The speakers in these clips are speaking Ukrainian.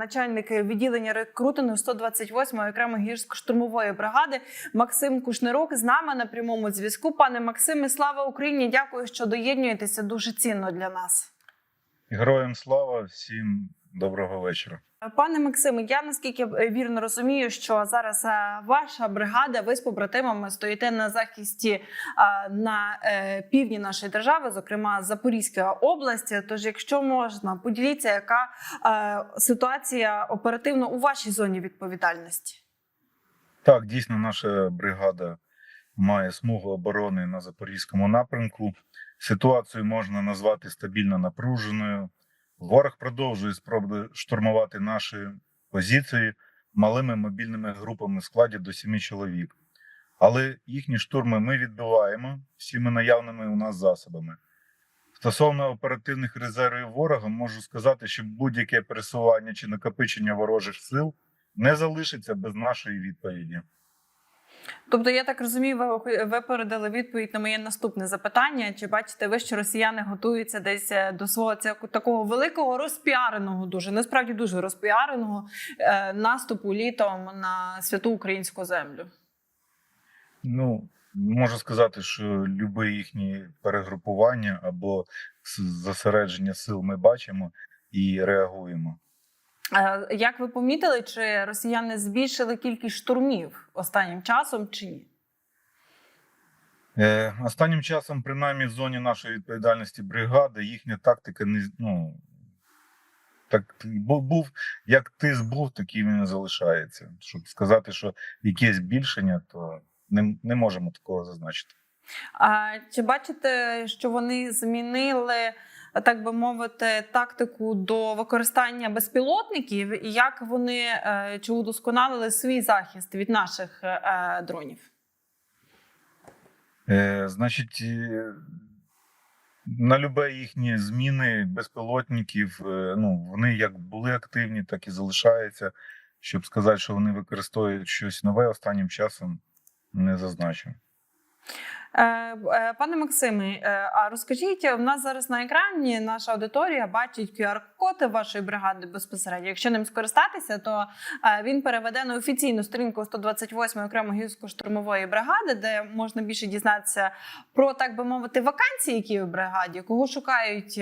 начальник відділення рекрутингу 128-ї окремої гірсько-штурмової бригади Максим Кушнирук з нами на прямому зв'язку. Пане Максиме, слава Україні! Дякую, що доєднуєтеся. Дуже цінно для нас. Героям слава, всім доброго вечора. Пане Максиме, я наскільки вірно розумію, що зараз е, ваша бригада, ви з побратимами стоїте на захисті е, на е, півдні нашої держави, зокрема Запорізька область. Тож, якщо можна, поділіться, яка ситуація оперативно у вашій зоні відповідальності? Так, дійсно, наша бригада має смугу оборони на запорізькому напрямку. Ситуацію можна назвати стабільно напруженою. Ворог продовжує спроби штурмувати наші позиції малими мобільними групами в складі до семи чоловік. Але їхні штурми ми відбиваємо всіми наявними у нас засобами. Стосовно оперативних резервів ворога, можу сказати, що будь-яке пересування чи накопичення ворожих сил не залишиться без нашої відповіді. Тобто, я так розумію, ви випередили відповідь на моє наступне запитання. Чи бачите ви, що росіяни готуються десь е, до свого цього такого великого розпіареного, дуже насправді дуже розпіареного е, наступу літом на святу українську землю? Ну, можу сказати, що любе їхнє перегрупування або зосередження сил ми бачимо і реагуємо. Як ви помітили, чи росіяни збільшили кількість штурмів останнім часом, чи ні? Е, останнім часом, принаймні, в зоні нашої відповідальності бригади, їхня тактика не ну, так бу- був як тиск був, такий він і залишається. Щоб сказати, що якесь збільшення, то не, не можемо такого зазначити. А чи бачите, що вони змінили, так би мовити, тактику до використання безпілотників, і як вони е, чи удосконалили свій захист від наших е, дронів? Е, значить, е, на любе їхні зміни безпілотників, ну, вони як були активні, так і залишаються. Щоб сказати, що вони використовують щось нове, останнім часом не зазначив. Е, е, Пане Максиме, е, а розкажіть, в нас зараз на екрані наша аудиторія бачить QR-код вашої бригади безпосередньо. Якщо ним скористатися, то він переведе на офіційну сторінку 128 окремої гірсько-штурмової бригади, де можна більше дізнатися про так би мовити вакансії, які в бригаді, кого шукають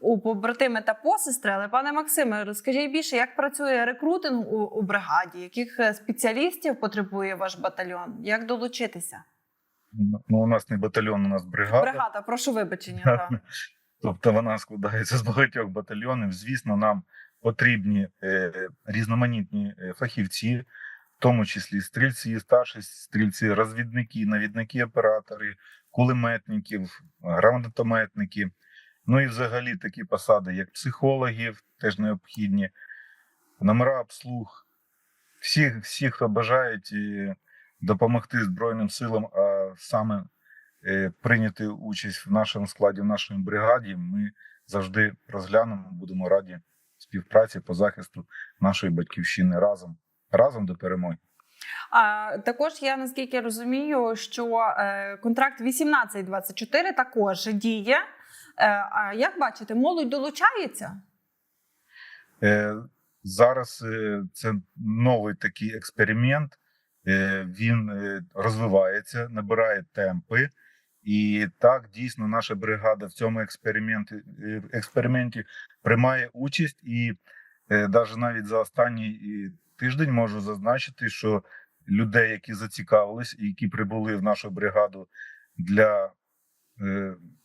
у побратими та посестри. Але пане Максиме, розкажіть більше, як працює рекрутинг у, у бригаді, яких спеціалістів потребує ваш батальйон, як долучитися? Ну, у нас не батальйон, у нас бригада. Бригада, прошу вибачення. Так. Тобто вона складається з багатьох батальйонів. Звісно, нам потрібні е, різноманітні е, фахівці, в тому числі стрільці, старші стрільці, розвідники, навідники, оператори, кулеметників, гранатометники. Ну і взагалі такі посади, як психологів, теж необхідні, номера обслуг. Всі, всі хто бажають допомогти Збройним силам, а саме е, прийняти участь в нашому складі, в нашій бригаді, ми завжди розглянемо, будемо раді співпраці по захисту нашої батьківщини разом, разом до перемоги. А також я наскільки розумію, що е, контракт 18-24 також діє. Е, а як бачите, молодь долучається? Зараз це новий такий експеримент. Е, Він е, розвивається, набирає темпи. І так дійсно наша бригада в цьому експерименті, е, експерименті приймає участь. І навіть навіть за останній тиждень можу зазначити, що людей, які зацікавились і які прибули в нашу бригаду для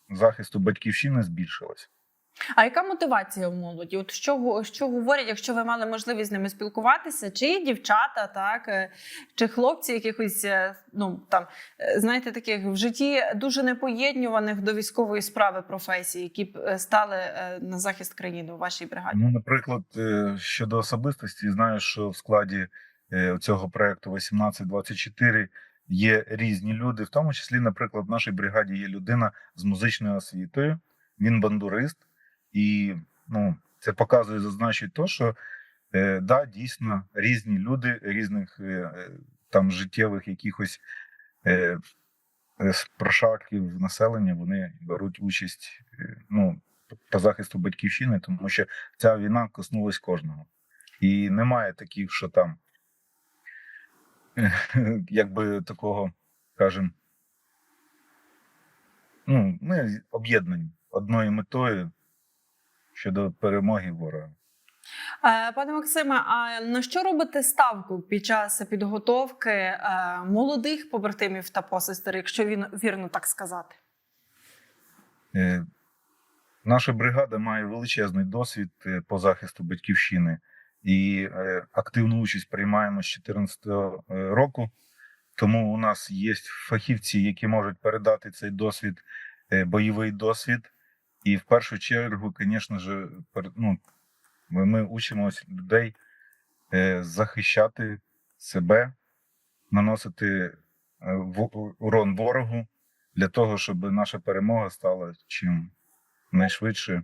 захисту батьківщини, збільшилось. А яка мотивація у молоді? От що, що говорять, якщо ви мали можливість з ними спілкуватися, чи дівчата, так е, чи хлопці якихось, е, ну там е, знаєте, таких в житті дуже непоєднюваних до військової справи професій, які б стали на захист країни у вашій бригаді? Ну, наприклад, щодо особистості, знаю, що в складі цього проекту 1824 є різні люди, в тому числі, наприклад, в нашій бригаді є людина з музичною освітою, він бандурист, і ну, це показує, зазначить то, що е, да, дійсно різні люди різних е, е, там життєвих якихось прошарків населення, вони беруть участь ну, по захисту батьківщини, тому що ця війна коснулась кожного. І немає таких, що там якби такого, скажімо, ну, ми об'єднані одною метою щодо перемоги ворога. Е, Пане Максиме, а на що робите ставку під час підготовки е, молодих побратимів та посестер, якщо він вірно так сказати? Е, Наша бригада має величезний досвід по захисту батьківщини і активну участь приймаємо з 2014 року. Тому у нас є фахівці, які можуть передати цей досвід, бойовий досвід. І в першу чергу, звісно ж, ну, ми, учимось людей е, захищати себе, наносити в урон ворогу для того, щоб наша перемога стала чим найшвидше.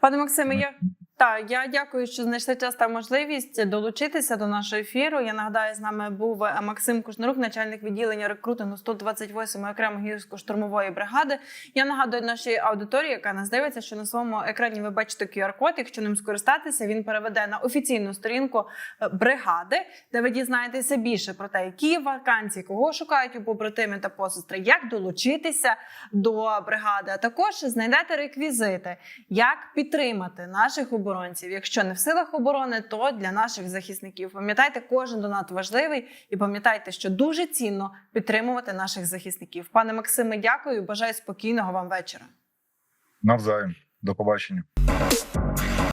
Пане Максиме, я так, я дякую, що знайшли час та можливість долучитися до нашого ефіру. Я нагадаю, з нами був Максим Кушнарук, начальник відділення рекрутингу 128-ї окремої гірсько-штурмової бригади. Я нагадую нашій аудиторії, яка нас дивиться, що на своєму екрані ви бачите QR-код. Якщо ним скористатися, він переведе на офіційну сторінку е, бригади, де ви дізнаєтеся більше про те, які вакансії, кого шукають у побратими та посестри, як долучитися до бригади. А також знайдете реквізити, як підтримати наших оборонців. Якщо не в силах оборони, то для наших захисників. Пам'ятайте, кожен донат важливий, і пам'ятайте, що дуже цінно підтримувати наших захисників. Пане Максиме, дякую. Бажаю спокійного вам вечора. Навзаєм. До побачення.